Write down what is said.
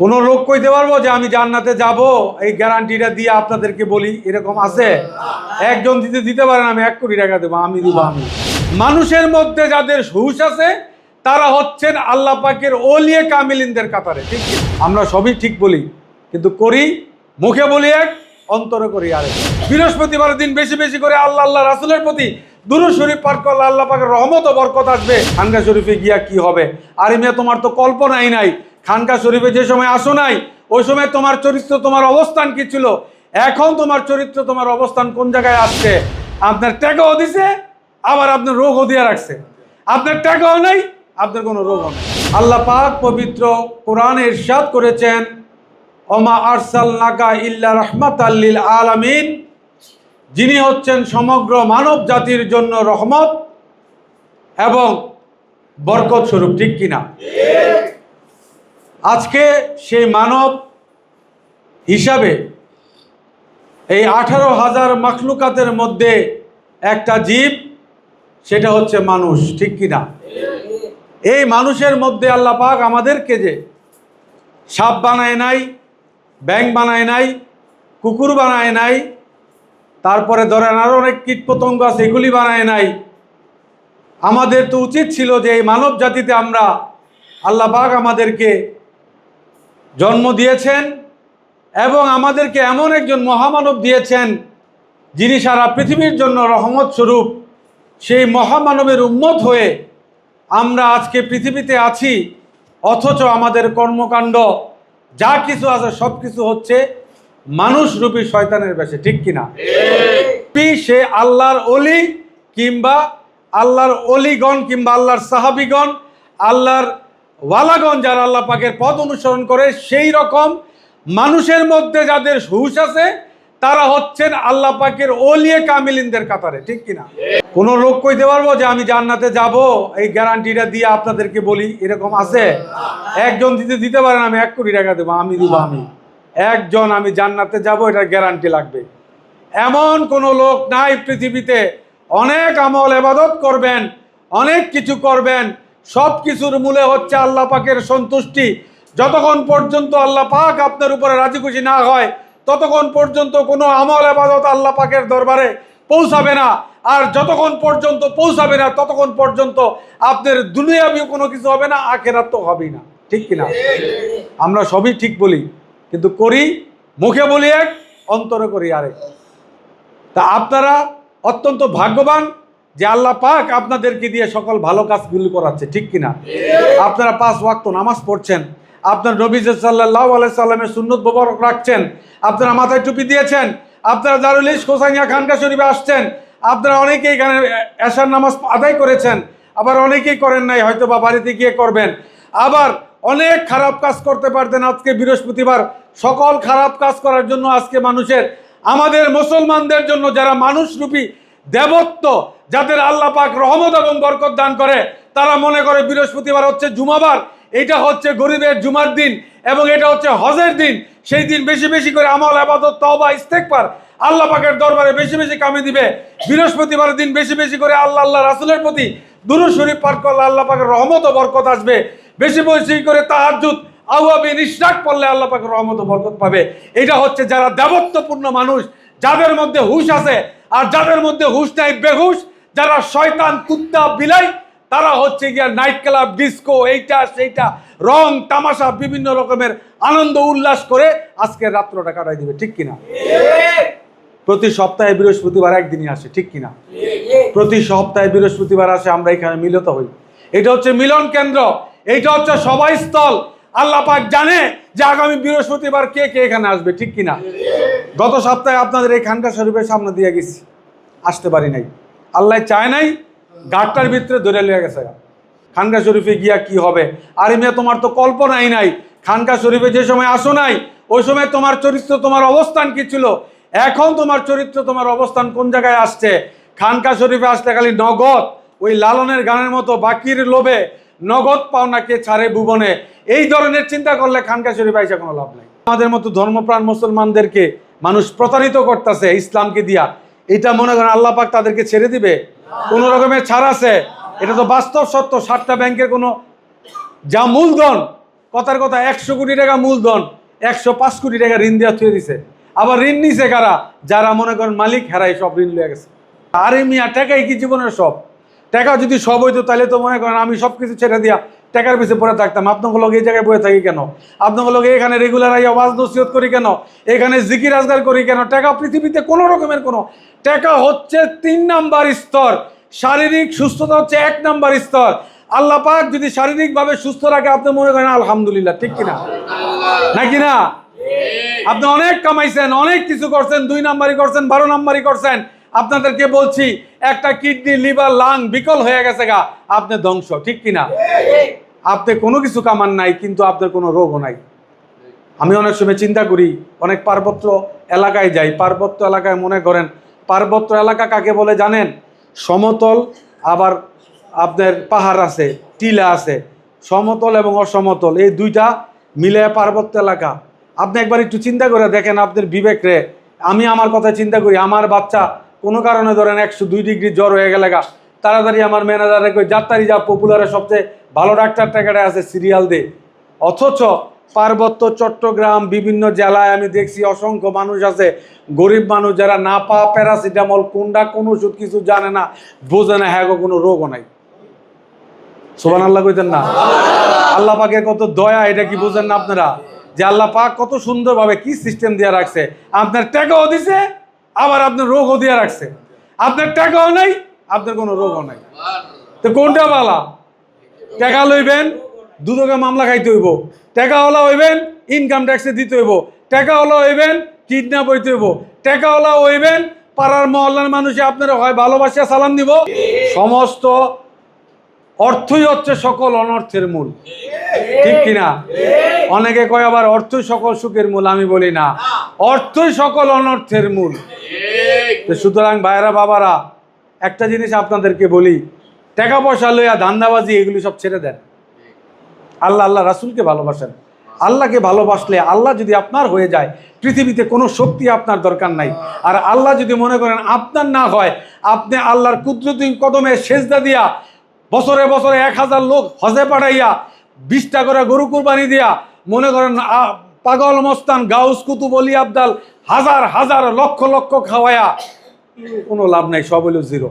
কোনো লোক কইতে পারব যে আমি জান্নাতে যাব? এই গ্যারান্টিটা দিয়ে আপনাদেরকে বলি, এরকম আছে? একজন দিতে দিতে পারেন আমি এক কোটি টাকা দেবো, আমি দিব, আমি মানুষের মধ্যে যাদের হুশ আছে, তারা হচ্ছেন আল্লাহ পাকের ওলিয়ে কামিলিনদের কাতারে, ঠিক আমরা সবই ঠিক বলি, কিন্তু করি, মুখে বলি এক, অন্তরে করি আরেক। বৃহস্পতিবার দিন বেশি বেশি করে আল্লাহ আল্লাহ রাসুলের প্রতি দুরু শরীফ পাঠ করলে আল্লাহ পাকের রহমত ও বরকত আসবে। খানকা শরীফে গিয়া কি হবে? আর মেয়ে, তোমার তো কল্পনাই নাই খানকা শরীফে যে সময় আসো নাই, ওই সময় তোমার চরিত্র, তোমার অবস্থান কি ছিল? এখন তোমার চরিত্র, তোমার অবস্থান কোন জায়গায় আসছে? আপনার ট্যাগও দিছে, আবার আপনার রোগও দিয়ে রাখছে। আপনার ট্যাগও নাই, আপনার কোনো রোগও নেই। আল্লাহ পাক পবিত্র কোরআনে ইরশাদ করেছেন, ওমা আরসাল নাকা ইল্লা রহমাত আল্লিল আলামিন যিনি হচ্ছেন সমগ্র মানব জাতির জন্য রহমত এবং বরকত স্বরূপ, ঠিক কিনা? আজকে সেই মানব হিসাবে এই আঠারো হাজার মাখলুকাতের মধ্যে একটা জীব, সেটা হচ্ছে মানুষ, ঠিক কিনা এই মানুষের মধ্যে আল্লাহ পাক আমাদেরকে যে সাপ বানায় নাই ব্যাং বানায় নাই, কুকুর বানায় নাই, তারপরে ধরেন আরও অনেক কীট পতঙ্গ আছে, এগুলি বানায় নাই, আমাদের তো উচিত ছিল যে এই মানব জাতিতে আমরা আল্লাহ পাক আমাদেরকে জন্ম দিয়েছেন এবং আমাদেরকে এমন একজন মহামানব দিয়েছেন যিনি সারা পৃথিবীর জন্য রহমত স্বরূপ। সেই মহামানবের উন্মত হয়ে আমরা আজকে পৃথিবীতে আছি অথচ আমাদের কর্মকাণ্ড যা কিছু আছে সব কিছু হচ্ছে মানুষরূপী শয়তানের বেশে ঠিক কিনা? পি সে আল্লাহর অলি কিংবা আল্লাহর অলিগণ কিংবা আল্লাহর সাহাবিগণ আল্লাহর ওয়ালাগণ যারা আল্লাহ পাকের পথ অনুসরণ করে, সেই রকম মানুষের মধ্যে যাদের হুশ আছে, তারা হচ্ছেন আল্লাহ পাকের ওলিয়ে কামিলিনদের কাতারে, ঠিক কিনা? কোন লোক কইতে পারব যে আমি জান্নাতে যাব? এই গ্যারান্টিটা দিয়ে আপনাদেরকে বলি, এরকম আছে? একজন দিতে দিতে পারেন, আমি এক কোটি টাকা দেবো, আমি দিব আমি। একজন আমি জান্নাতে যাব, এটার গ্যারান্টি লাগবে। এমন কোনো লোক নাই পৃথিবীতে। অনেক আমল এবাদত করবেন, অনেক কিছু করবেন সব কিছুর মূলে হচ্ছে আল্লাহ পাকের সন্তুষ্টি। যতক্ষণ পর্যন্ত আল্লাহ পাক আপনার উপরে রাজি খুশি না হয়, ততক্ষণ পর্যন্ত কোনো আমল এবাদত আল্লাহ পাকের দরবারে পৌঁছাবে না। আর যতক্ষণ পর্যন্ত পৌঁছাবে না, ততক্ষণ পর্যন্ত আপনার দুনিয়াবি কোনো কিছু হবে না, আখেরাত তো হবেই না। ঠিক কিনা আমরা সবই ঠিক বলি, কিন্তু করি, মুখে বলি এক, অন্তরে করি আরেক। তা আপনারা অত্যন্ত ভাগ্যবান যে আল্লাহ পাক আপনাদেরকে দিয়ে সকল ভালো কাজগুলি করাচ্ছে, ঠিক কিনা? আপনারা পাঁচ ওয়াক্ত নামাজ পড়ছেন, আপনার নবী সাল্লাহ আলাইসাল্লামের সুন্নত মোবারক রাখছেন, আপনারা মাথায় টুপি দিয়েছেন, আপনারা দারুল ইস হোসাইয়া খানকা শরীফে আসছেন, আপনারা অনেকেই এখানে এশার নামাজ আদায় করেছেন, আবার অনেকেই করেন নাই হয়তো বা বাড়িতে গিয়ে করবেন। আবার অনেক খারাপ কাজ করতে পারতেন আজকে বৃহস্পতিবার, সকল খারাপ কাজ করার জন্য আজকে মানুষের, আমাদের মুসলমানদের জন্য যারা মানুষরূপী দেবত্ব যাদের আল্লাহ পাক রহমত এবং বরকত দান করে, তারা মনে করে বৃহস্পতিবার হচ্ছে জুমাবার। এটা হচ্ছে গরিবের জুমার দিন এবং এটা হচ্ছে হজের দিন। সেই দিন বেশি বেশি করে আমল, আবাদত, তওবা ইস্তেকবার আল্লাহ পাকের দরবারে বেশি বেশি কামে দিবে। বৃহস্পতিবার দিন বেশি বেশি করে আল্লাহ আল্লাহ রাসুলের প্রতি দুরু শরীফ পাঠ করলে আল্লাহ পাকের রহমত ও বরকত আসবে। বেশি বেশি করে তাহাজুদ আউয়াবি নিঃশ্বাস পড়লে আল্লাহ পাকের রহমত ও বরকত পাবে। এটা হচ্ছে যারা দেবত্বপূর্ণ মানুষ, যাদের মধ্যে হুশ আছে আর যাদের মধ্যে হুশ নাই, বেহুশ, যারা শয়তান, কুত্তা, বিলাই, তারা হচ্ছে গিয়া নাইট ক্লাব ডিস্কো এইটা, সেইটা, রং, তামাশা, বিভিন্ন রকমের আনন্দ, উল্লাস করে আজকের রাত্রটা কাটাই দিবে, ঠিক কিনা? প্রতি সপ্তাহে বৃহস্পতিবার একদিনই আসে, ঠিক কিনা? প্রতি সপ্তাহে বৃহস্পতিবার আসে, আমরা এখানে মিলিত হই। এটা হচ্ছে মিলন কেন্দ্র, এইটা হচ্ছে সবাই স্থল আল্লাহ পাক জানে যে আগামী বৃহস্পতিবার কে কে এখানে আসবে, ঠিক কিনা? গত সপ্তাহে আপনাদের এই খানকা শরীফের সামনে দিয়ে গেছি। আসতে পারি নাই। আল্লাহ চায় নাই গাড়টার ভিতরে ধরে লিয়ে গেছে খানকা শরীফে গিয়া কি হবে? আর মেয়ে, তোমার তো কল্পনাই নাই। খানকা শরীফে যে সময় আসো নাই, ওই সময় তোমার চরিত্র, তোমার অবস্থান কি ছিল? এখন তোমার চরিত্র, তোমার অবস্থান কোন জায়গায় আসছে? খানকা শরীফে আসতে খালি নগদ, ওই লালনের গানের মতো বাকির লোভে নগদ পাওনাকে ছাড়ে ভুবনে। এই ধরনের চিন্তা করলে খানকা শরীফে আইসা কোনো লাভ নাই। আমাদের মতো ধর্মপ্রাণ মুসলমানদেরকে মানুষ প্রতারিত করতেছে ইসলামকে দিয়া। এটা মনে করেন আল্লাহ পাক তাদেরকে ছেড়ে দিবে। কোন রকমের ছাড় আছে? এটা তো বাস্তব সত্য। সাতটা ব্যাংকের কোনো যা মূলধন, কথার কথা, একশো কোটি টাকা মূলধন, একশো পাঁচ কোটি টাকা ঋণ দেওয়া থুয়ে দিছে। আবার ঋণ নিছে কারা? যারা মনে করেন মালিক, হেরাই সব ঋণ লিয়ে গেছে। আরে মিয়া, টাকাই কি জীবনের সব? টাকা যদি সব হইতো, তাহলে তো মনে করেন আমি সব কিছু ছেড়ে দিয়া টাকার পিছিয়ে পড়ে থাকতাম। আপনাকে লোক এই জায়গায় বসে থাকি কেন? আপনাকে লোক এখানে রেগুলার আই আওয়াজ নসিহত করি কেন? এখানে জিকির আজগার করি কেন? টাকা পৃথিবীতে কোনো রকমের কোনো। টাকা হচ্ছে তিন নাম্বার স্তর। শারীরিক সুস্থতা হচ্ছে এক নাম্বার স্তর। আল্লাহ পাক যদি শারীরিকভাবে সুস্থ রাখে, আপনি মনে করেন, আলহামদুলিল্লাহ ঠিক কিনা? নাকি না আপনি অনেক কামাইছেন, অনেক কিছু করছেন, দুই নাম্বারই করছেন, বারো নাম্বারই করছেন। আপনাদেরকে বলছি, একটা কিডনি, লিভার লাং বিকল হয়ে গেছে গা, আপনি ধ্বংস, ঠিক কিনা? আপনি কোনো কিছু কামান নাই, কিন্তু আপনার কোনো রোগও নাই। আমি অনেক সময় চিন্তা করি, অনেক পার্বত্য এলাকায় যাই। পার্বত্য এলাকায় মনে করেন, পার্বত্য এলাকা কাকে বলে জানেন? সমতল, আবার আপনার পাহাড় আছে, টিলা আছে, সমতল এবং অসমতল। এই দুইটা মিলে পার্বত্য এলাকা। আপনি একবার একটু চিন্তা করে দেখেন আপনার বিবেক রে। আমি আমার কথা চিন্তা করি, আমার বাচ্চা কোনো কারণে ধরেন একশো দুই ডিগ্রি জ্বর হয়ে গেলে তাড়াতাড়ি আমার ম্যানেজারে কই যাত্রারি যা পপুলারে সবচেয়ে ভালো ডাক্তার টাকাটা আছে সিরিয়াল দে। অথচ পার্বত্য চট্টগ্রাম বিভিন্ন জেলায় আমি দেখছি অসংখ্য মানুষ আছে, গরিব মানুষ যারা না পা প্যারাসিটামল কোনটা কোন ওষুধ কিছু জানে না, বোঝে না হ্যাঁ কোনো রোগও নাই। সোবান আল্লাহ কইতেন না। আল্লাহ পাকের কত দয়া, এটা কি বোঝেন না আপনারা? যে আল্লাহ পাক কত সুন্দরভাবে কি সিস্টেম দিয়ে রাখছে। আপনার টাকাও দিছে, আবার আপনার রোগও দিয়ে রাখছে। আপনার টাকাও নাই, আপনার কোনো রোগও নাই। তো কোনটা বালা টাকা লইবেন, দুদকে মামলা খাইতে হইব। টাকাওয়ালা হইবেন ইনকাম ট্যাক্সে দিতে হইব। টাকাওয়ালা হইবেন কিডন্যাপ হইতে হইব। টাকাওয়ালা হইবেন, পাড়ার মহল্লার মানুষে আপনারা হয় ভালোবাসিয়া সালাম দিব। সমস্ত অর্থই হচ্ছে সকল অনর্থের মূল। ঠিক কিনা? অনেকে কয় আবার অর্থই সকল সুখের মূল, আমি বলি না। অর্থই সকল অনর্থের মূল। সুতরাং ভাইরা বাবারা, একটা জিনিস আপনাদেরকে বলি টাকা পয়সা লইয়া দান্দাবাজি এগুলি সব ছেড়ে দেন। আল্লাহ আল্লাহ রাসুলকে ভালোবাসেন। আল্লাহকে ভালোবাসলে আল্লাহ যদি আপনার হয়ে যায়, পৃথিবীতে কোনো শক্তি আপনার দরকার নাই। আর আল্লাহ যদি মনে করেন আপনার না হয়, আপনি আল্লাহর কুদরতি কদমে সেজদা দিয়া, বছরে বছরে এক হাজার লোক হজে পাঠাইয়া, বিশটা করে গরু কুরবানি দিয়া, মনে করেন পাগল মস্তান, গাউস কুতুব, অলি আবদাল, হাজার হাজার, লক্ষ লক্ষ খাওয়ায়া, কোনো লাভ নাই, সব হলো জিরো।